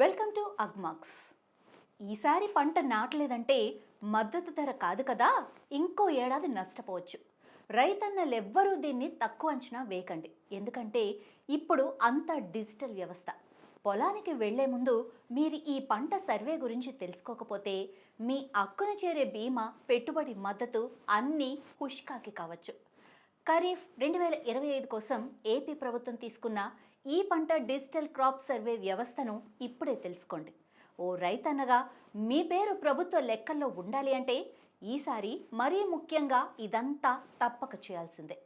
Welcome to Agmax. ఈసారి పంట నాటలేదంటే మద్దతు ధర కాదు కదా ఇంకో ఏడాది నష్టపోవచ్చు. రైతన్నలెవ్వరూ దీన్ని తక్కువ అంచనా వేయకండి. ఎందుకంటే ఇప్పుడు అంతా డిజిటల్ వ్యవస్థ. పొలానికి వెళ్ళే ముందు మీరు ఈ పంట సర్వే గురించి తెలుసుకోకపోతే మీ అక్కున చేరే బీమా పెట్టుబడి మద్దతు అన్నీ హుష్కాకి కావచ్చు. ఖరీఫ్ రెండు వేల ఇరవై ఐదు కోసం ఏపీ ప్రభుత్వం తీసుకున్న ఈ పంట డిజిటల్ క్రాప్ సర్వే వ్యవస్థను ఇప్పుడే తెలుసుకోండి. ఓ రైతన్నగా మీ పేరు ప్రభుత్వ లెక్కల్లో ఉండాలి అంటే ఈసారి మరీ ముఖ్యంగా ఇదంతా తప్పక చేయాల్సిందే.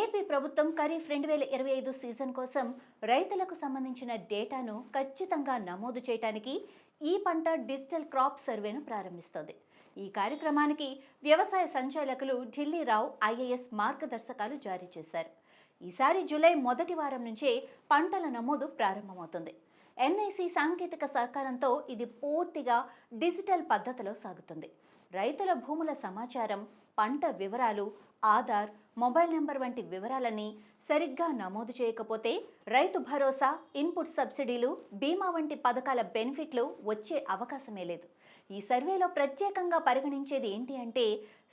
ఏపీ ప్రభుత్వం ఖరీఫ్ రెండు వేల ఇరవై ఐదు సీజన్ కోసం రైతులకు సంబంధించిన డేటాను ఖచ్చితంగా నమోదు చేయడానికి ఈ పంట డిజిటల్ క్రాప్ సర్వేను ప్రారంభిస్తోంది. ఈ కార్యక్రమానికి వ్యవసాయ సంచాలకులు ఢిల్లీరావు ఐఏఎస్ మార్గదర్శకాలు జారీ చేశారు. ఈసారి జూలై మొదటి వారం నుంచే పంటల నమోదు ప్రారంభమవుతుంది. ఎన్ఐసి సాంకేతిక సహకారంతో ఇది పూర్తిగా డిజిటల్ పద్ధతిలో సాగుతుంది. రైతుల భూముల సమాచారం పంట వివరాలు ఆధార్ మొబైల్ నెంబర్ వంటి వివరాలన్నీ సరిగ్గా నమోదు చేయకపోతే రైతు భరోసా ఇన్పుట్ సబ్సిడీలు బీమా వంటి పథకాల బెనిఫిట్లు వచ్చే అవకాశమే లేదు. ఈ సర్వేలో ప్రత్యేకంగా పరిగణించేది ఏంటి అంటే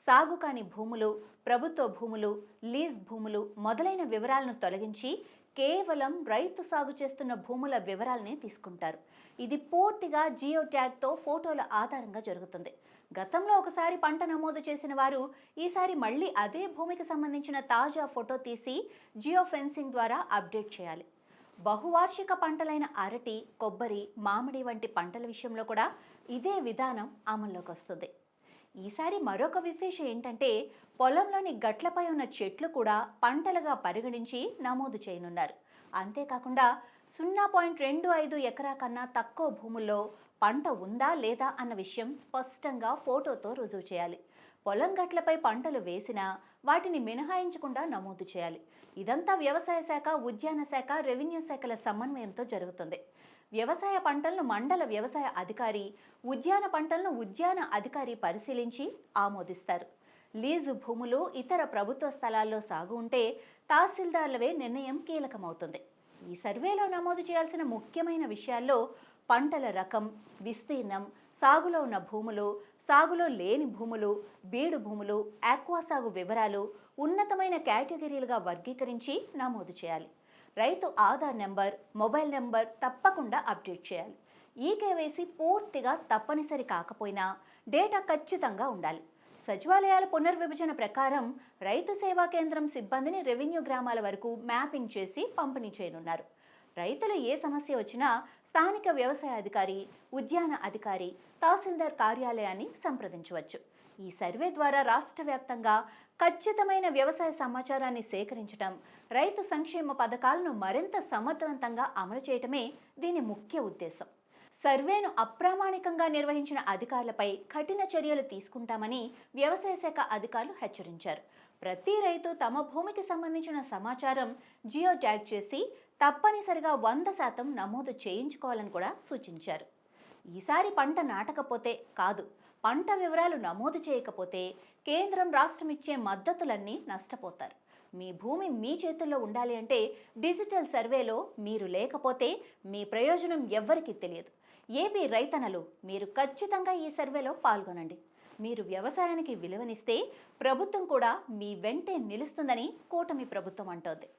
సాగు కాని భూములు ప్రభుత్వ భూములు లీజ్ భూములు మొదలైన వివరాలను తొలగించి కేవలం రైతు సాగు చేస్తున్న భూముల వివరాలనే తీసుకుంటారు. ఇది పూర్తిగా జియో ట్యాగ్తో ఫోటోల ఆధారంగా జరుగుతుంది. గతంలో ఒకసారి పంట నమోదు చేసిన వారు ఈసారి మళ్ళీ అదే భూమికి సంబంధించిన తాజా ఫోటో తీసి జియో ఫెన్సింగ్ ద్వారా అప్డేట్ చేయాలి. బహువార్షిక పంటలైన అరటి కొబ్బరి మామిడి వంటి పంటల విషయంలో కూడా ఇదే విధానం అమల్లోకి వస్తుంది. ఈసారి మరొక విశేషం ఏంటంటే పొలంలోని గట్లపై ఉన్న చెట్లు కూడా పంటలుగా పరిగణించి నమోదు చేయనున్నారు. అంతేకాకుండా సున్నా పాయింట్ రెండు ఐదు ఎకరా కన్నా తక్కువ భూముల్లో పంట ఉందా లేదా అన్న విషయం స్పష్టంగా ఫోటోతో రుజువు చేయాలి. పొలం గట్లపై పంటలు వేసినా వాటిని మినహాయించకుండా నమోదు చేయాలి. ఇదంతా వ్యవసాయ శాఖ ఉద్యాన శాఖ రెవెన్యూ శాఖల సమన్వయంతో జరుగుతుంది. వ్యవసాయ పంటలను మండల వ్యవసాయ అధికారి ఉద్యాన పంటలను ఉద్యాన అధికారి పరిశీలించి ఆమోదిస్తారు. లీజు భూములు ఇతర ప్రభుత్వ స్థలాల్లో సాగు ఉంటే తహసీల్దార్లవే నిర్ణయం కీలకమవుతుంది. ఈ సర్వేలో నమోదు చేయాల్సిన ముఖ్యమైన విషయాల్లో పంటల రకం విస్తీర్ణం సాగులో ఉన్న భూములు సాగులో లేని భూములు బీడు భూములు ఆక్వా సాగు వివరాలు ఉన్నతమైన కేటగిరీలుగా వర్గీకరించి నమోదు చేయాలి. రైతు ఆధార్ నెంబర్ మొబైల్ నెంబర్ తప్పకుండా అప్డేట్ చేయాలి. ఈ కేవైసీ పూర్తిగా తప్పనిసరి కాకపోయినా డేటా ఖచ్చితంగా ఉండాలి. సచివాలయాల పునర్విభజన ప్రకారం రైతు సేవా కేంద్రం సిబ్బందిని రెవెన్యూ గ్రామాల వరకు మ్యాపింగ్ చేసి పంపిణీ చేయనున్నారు. రైతులు ఏ సమస్య వచ్చినా స్థానిక వ్యవసాయ అధికారి ఉద్యాన అధికారి తహసీల్దార్ కార్యాలయాన్ని సంప్రదించవచ్చు. ఈ సర్వే ద్వారా రాష్ట్ర వ్యాప్తంగా ఖచ్చితమైన వ్యవసాయ సమాచారాన్ని సేకరించడం రైతు సంక్షేమ పథకాలను మరింత సమర్థవంతంగా అమలు చేయటమే దీని ముఖ్య ఉద్దేశం. సర్వేను అప్రామాణికంగా నిర్వహించిన అధికారులపై కఠిన చర్యలు తీసుకుంటామని వ్యవసాయ శాఖ అధికారులు హెచ్చరించారు. ప్రతి రైతు తమ భూమికి సంబంధించిన సమాచారం జియో ట్యాగ్ చేసి తప్పనిసరిగా వంద శాతం నమోదు చేయించుకోవాలని కూడా సూచించారు. ఈసారి పంట నాటకపోతే కాదు పంట వివరాలు నమోదు చేయకపోతే కేంద్రం రాష్ట్రం ఇచ్చే మద్దతులన్నీ నష్టపోతారు. మీ భూమి మీ చేతుల్లో ఉండాలి అంటే డిజిటల్ సర్వేలో మీరు లేకపోతే మీ ప్రయోజనం ఎవ్వరికీ తెలియదు. ఏపీ రైతన్నలు మీరు ఖచ్చితంగా ఈ సర్వేలో పాల్గొనండి. మీరు వ్యవసాయానికి విలువనిస్తే ప్రభుత్వం కూడా మీ వెంటే నిలుస్తుందని కూటమి ప్రభుత్వం అంటోంది.